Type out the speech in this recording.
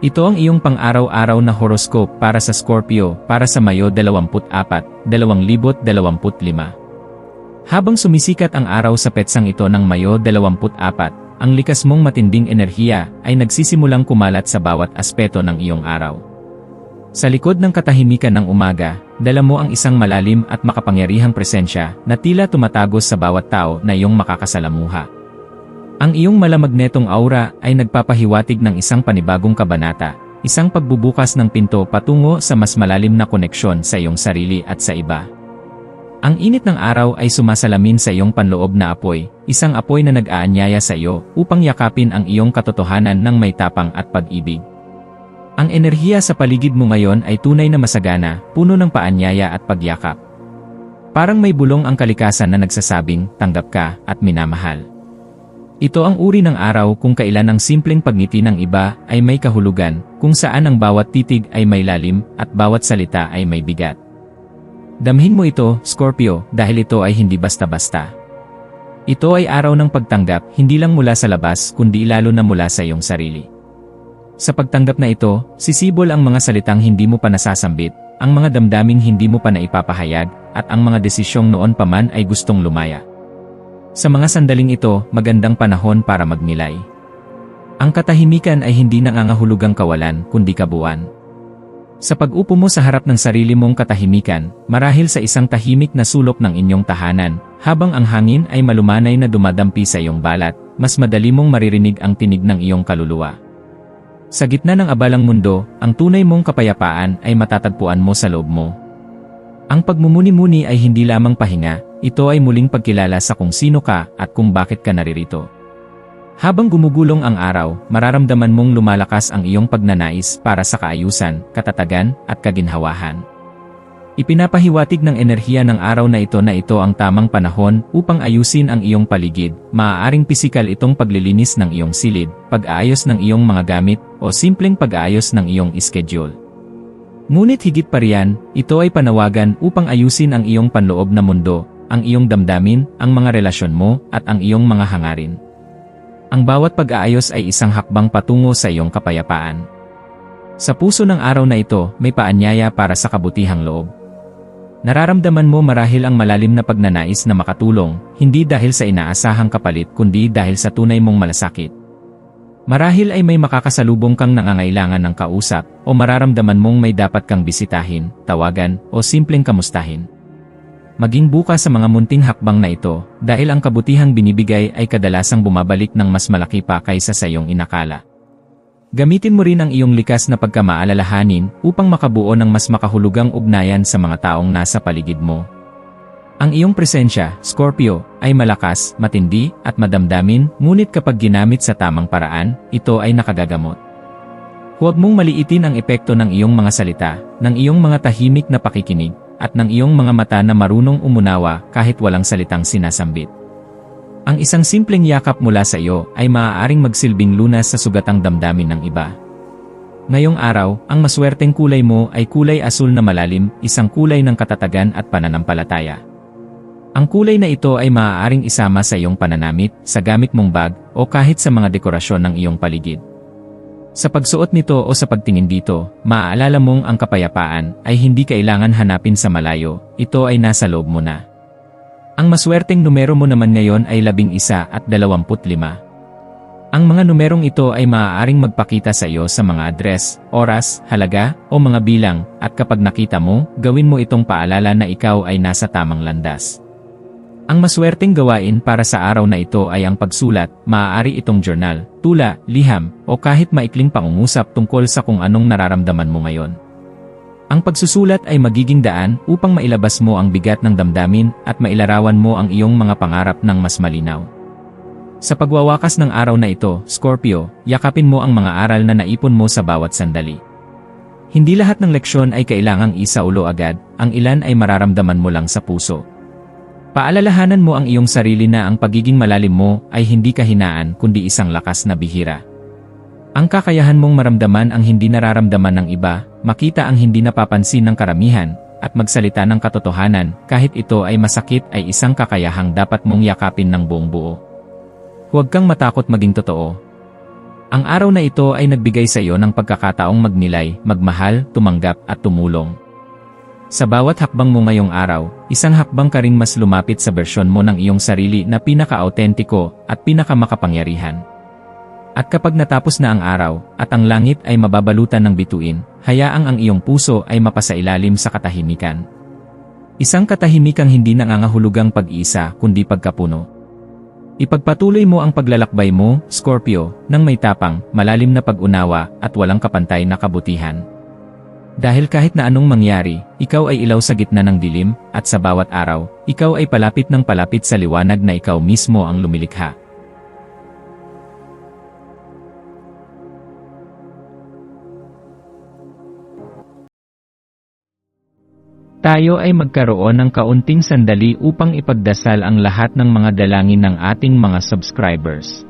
Ito ang iyong pang-araw-araw na horoscope para sa Scorpio para sa Mayo 24, 2025. Habang sumisikat ang araw sa petsang ito ng Mayo 24, ang likas mong matinding enerhiya ay nagsisimulang kumalat sa bawat aspeto ng iyong araw. Sa likod ng katahimikan ng umaga, dala mo ang isang malalim at makapangyarihang presensya na tila tumatagos sa bawat tao na iyong makakasalamuha. Ang iyong malamagnetong aura ay nagpapahiwatig ng isang panibagong kabanata, isang pagbubukas ng pinto patungo sa mas malalim na koneksyon sa iyong sarili at sa iba. Ang init ng araw ay sumasalamin sa iyong panloob na apoy, isang apoy na nag-aanyaya sa iyo upang yakapin ang iyong katotohanan ng may tapang at pag-ibig. Ang enerhiya sa paligid mo ngayon ay tunay na masagana, puno ng paanyaya at pagyakap. Parang may bulong ang kalikasan na nagsasabing, tanggap ka at minamahal. Ito ang uri ng araw kung kailan ang simpleng pagngiti ng iba ay may kahulugan, kung saan ang bawat titig ay may lalim at bawat salita ay may bigat. Damhin mo ito, Scorpio, dahil ito ay hindi basta-basta. Ito ay araw ng pagtanggap hindi lang mula sa labas kundi lalo na mula sa iyong sarili. Sa pagtanggap na ito, sisibol ang mga salitang hindi mo pa nasasambit, ang mga damdaming hindi mo pa naipapahayag, at ang mga desisyong noon pa man ay gustong lumaya. Sa mga sandaling ito, magandang panahon para magmilay. Ang katahimikan ay hindi nangangahulugang kawalan, kundi kabuuan. Sa pag-upo mo sa harap ng sarili mong katahimikan, marahil sa isang tahimik na sulok ng inyong tahanan, habang ang hangin ay malumanay na dumadampi sa iyong balat, mas madali mong maririnig ang tinig ng iyong kaluluwa. Sa gitna ng abalang mundo, ang tunay mong kapayapaan ay matatagpuan mo sa loob mo. Ang pagmumuni-muni ay hindi lamang pahinga, ito ay muling pagkilala sa kung sino ka at kung bakit ka naririto. Habang gumugulong ang araw, mararamdaman mong lumalakas ang iyong pagnanais para sa kaayusan, katatagan, at kaginhawahan. Ipinapahiwatig ng enerhiya ng araw na ito na ito ang tamang panahon upang ayusin ang iyong paligid, maaaring pisikal itong paglilinis ng iyong silid, pag-aayos ng iyong mga gamit, o simpleng pag-aayos ng iyong schedule. Ngunit higit pa riyan, ito ay panawagan upang ayusin ang iyong panloob na mundo, ang iyong damdamin, ang mga relasyon mo, at ang iyong mga hangarin. Ang bawat pag-aayos ay isang hakbang patungo sa iyong kapayapaan. Sa puso ng araw na ito, may paanyaya para sa kabutihang loob. Nararamdaman mo marahil ang malalim na pagnanais na makatulong, hindi dahil sa inaasahang kapalit kundi dahil sa tunay mong malasakit. Marahil ay may makakasalubong kang nangangailangan ng kausap o mararamdaman mong may dapat kang bisitahin, tawagan o simpleng kamustahin. Maging bukas sa mga munting hakbang na ito, dahil ang kabutihang binibigay ay kadalasang bumabalik ng mas malaki pa kaysa sa iyong inakala. Gamitin mo rin ang iyong likas na pagkamaalalahanin upang makabuo ng mas makahulugang ugnayan sa mga taong nasa paligid mo. Ang iyong presensya, Scorpio, ay malakas, matindi, at madamdamin, ngunit kapag ginamit sa tamang paraan, ito ay nakagagamot. Huwag mong maliitin ang epekto ng iyong mga salita, ng iyong mga tahimik na pakikinig, at ng iyong mga mata na marunong umunawa kahit walang salitang sinasambit. Ang isang simpleng yakap mula sa iyo ay maaaring magsilbing lunas sa sugatang damdamin ng iba. Ngayong araw, ang maswerteng kulay mo ay kulay asul na malalim, isang kulay ng katatagan at pananampalataya. Ang kulay na ito ay maaaring isama sa iyong pananamit, sa gamit mong bag, o kahit sa mga dekorasyon ng iyong paligid. Sa pagsuot nito o sa pagtingin dito, maaalala mong ang kapayapaan ay hindi kailangan hanapin sa malayo, ito ay nasa loob mo na. Ang maswerteng numero mo naman ngayon ay 11 at 25. Ang mga numerong ito ay maaaring magpakita sa iyo sa mga address, oras, halaga, o mga bilang, at kapag nakita mo, gawin mo itong paalala na ikaw ay nasa tamang landas. Ang maswerteng gawain para sa araw na ito ay ang pagsulat, maaari itong journal, tula, liham, o kahit maikling pangungusap tungkol sa kung anong nararamdaman mo ngayon. Ang pagsusulat ay magiging daan upang mailabas mo ang bigat ng damdamin at mailarawan mo ang iyong mga pangarap ng mas malinaw. Sa pagwawakas ng araw na ito, Scorpio, yakapin mo ang mga aral na naipon mo sa bawat sandali. Hindi lahat ng leksyon ay kailangang isa ulo agad, ang ilan ay mararamdaman mo lang sa puso. Paalalahanan mo ang iyong sarili na ang pagiging malalim mo ay hindi kahinaan kundi isang lakas na bihira. Ang kakayahan mong maramdaman ang hindi nararamdaman ng iba, makita ang hindi napapansin ng karamihan, at magsalita ng katotohanan kahit ito ay masakit ay isang kakayahang dapat mong yakapin ng buong buo. Huwag kang matakot maging totoo. Ang araw na ito ay nagbigay sa iyo ng pagkakataong magnilay, magmahal, tumanggap at tumulong. Sa bawat hakbang mo ngayong araw, isang hakbang ka ring mas lumapit sa bersyon mo ng iyong sarili na pinaka-autentiko at pinaka-makapangyarihan. At kapag natapos na ang araw, at ang langit ay mababalutan ng bituin, hayaang ang iyong puso ay mapasailalim sa katahimikan. Isang katahimikang hindi nangangahulugang pag-isa kundi pagkapuno. Ipagpatuloy mo ang paglalakbay mo, Scorpio, ng may tapang, malalim na pag-unawa, at walang kapantay na kabutihan. Dahil kahit na anong mangyari, ikaw ay ilaw sa gitna ng dilim, at sa bawat araw, ikaw ay palapit ng palapit sa liwanag na ikaw mismo ang lumilikha. Tayo ay magkaroon ng kaunting sandali upang ipagdasal ang lahat ng mga dalangin ng ating mga subscribers.